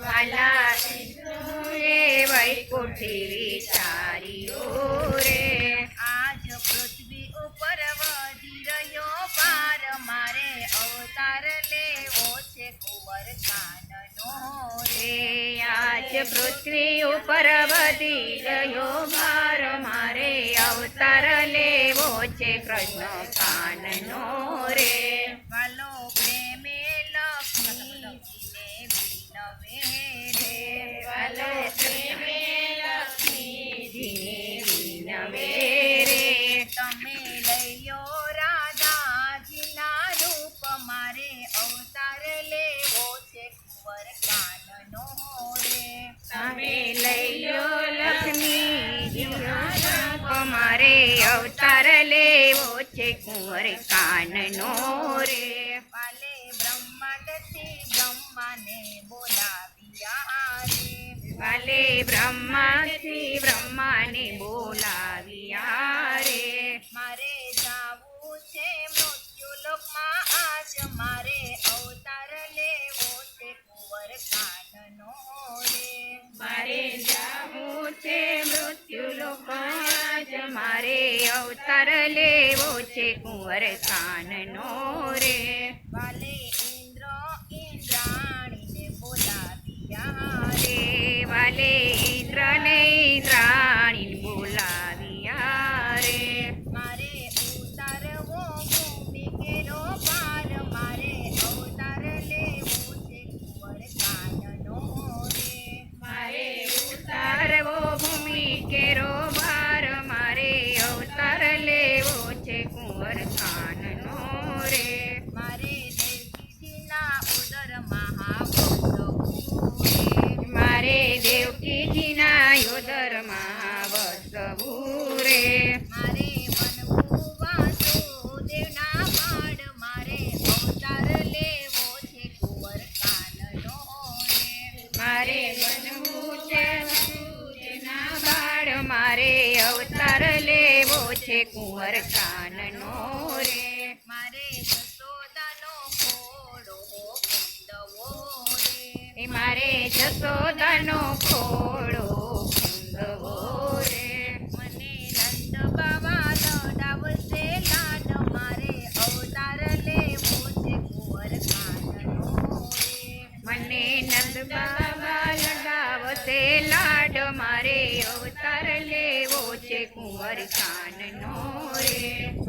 વાલા વિષ્ણુએ વૈકુંઠી વિચાર્યું રે. આજ પૃથ્વી ઉપર વધી રહ્યો પાર. મારે અવતાર લેવો છે કુંવર કાનનો રે રે. આજ પૃથ્વી ઉપર વધી રહ્યો પાર. મારે અવતાર લેવો છે કૃષ્ણ કાનનો રે. લેવો છે કુંવર કાનનો રે. પાલે બ્રહ્માંડથી બ્રહ્માને બોલાવ્યા રે. વાલે બ્રહ્માથી બ્રહ્માને બોલાવ્યા રે. મારે જાવું છે મૃત્યુલોકમાં આજ મારે અવતાર લેવો છે કુંવર કાનનો રે. વાલે ઇન્દ્ર ઇન્દ્રાણીને બોલાવ્યા રે. રે વાલે ઇન્દ્રને ઇન્દ્રાણી બોલાવ્યા રે. મારે ઉતારવો ભૂમિ કેરો પાર. મારે અવતાર લેવો છે કુંવર કાનનો રે. મારે ઉતારવો ભૂમિ કેરો યોદરમાં વસવું રે મારે બનવું વાસુદેવના બાળ મારે અવતાર લેવો છે કુંવર કાનનો રે મારે બનવું છે વસુદેવના બાળ મારે અવતાર લેવો છે કુંવર કાનનો રે મારે જસોદાનો ઘોડો નંદ બાબા લાડ મારે અવતાર લેવો છે કુંવર કાનનો રે.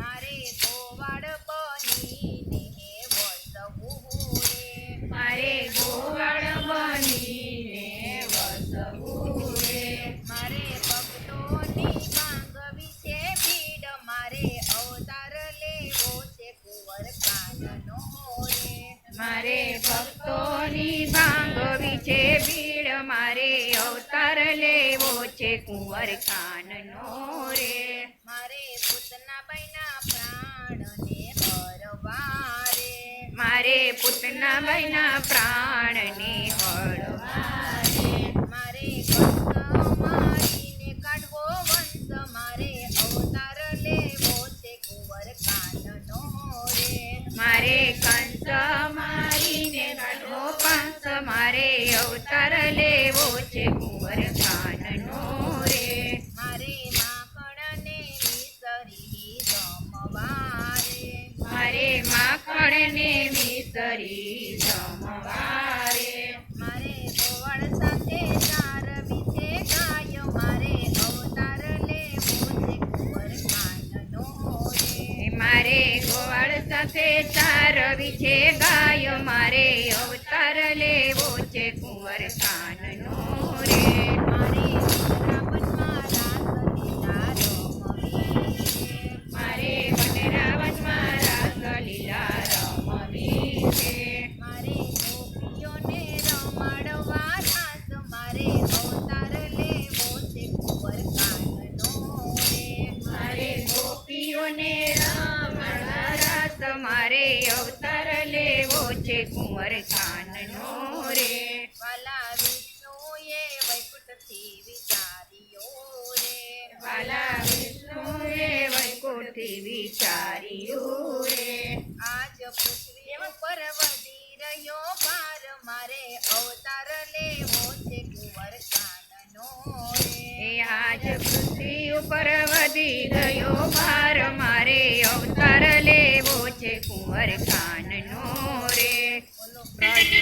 છે કુંવર કાનનો રે. મારે પૂતના બૈના પ્રાણને હરવા રે મારે પૂતના બૈના પ્રાણને હળવા રે મારે કંસ મારીને કાઢવો વંશ. મારે અવતાર લેવો છે કુંવર કાનનો રે. મારે કંસ મારીને કાઢવો કંસ મારે અવતાર લેવો છે કુંવર કાનનો રે મારે માખણને વિસરી જમવા રે મારે માખણને વિસરી જમવા રે મારે ગોવાળ સાથે ચાર વિશે ગાય મારે અવતાર લેવો છે કુંવર કાનનો રે મારે ગોવાળ સાથે ચારવી વિશે ગાય મારે અવતાર લેવો છે કુંવર રે મારે રે અવતાર લેવો છે કુંવર કાનનો રે. મારે વાલા વિષ્ણુએ વૈકુંઠી વિચાર્યું આજ પૃથ્વી ઉપર વધી રહ્યો પાર મારે અવતાર લેવો છે કુંવર કાનનો રે આજ પૃથ્વી ઉપર વધી ગયો પાર મારે અવતાર લેવો છે કુંવર કાનનો રે બોલો પ્રાણ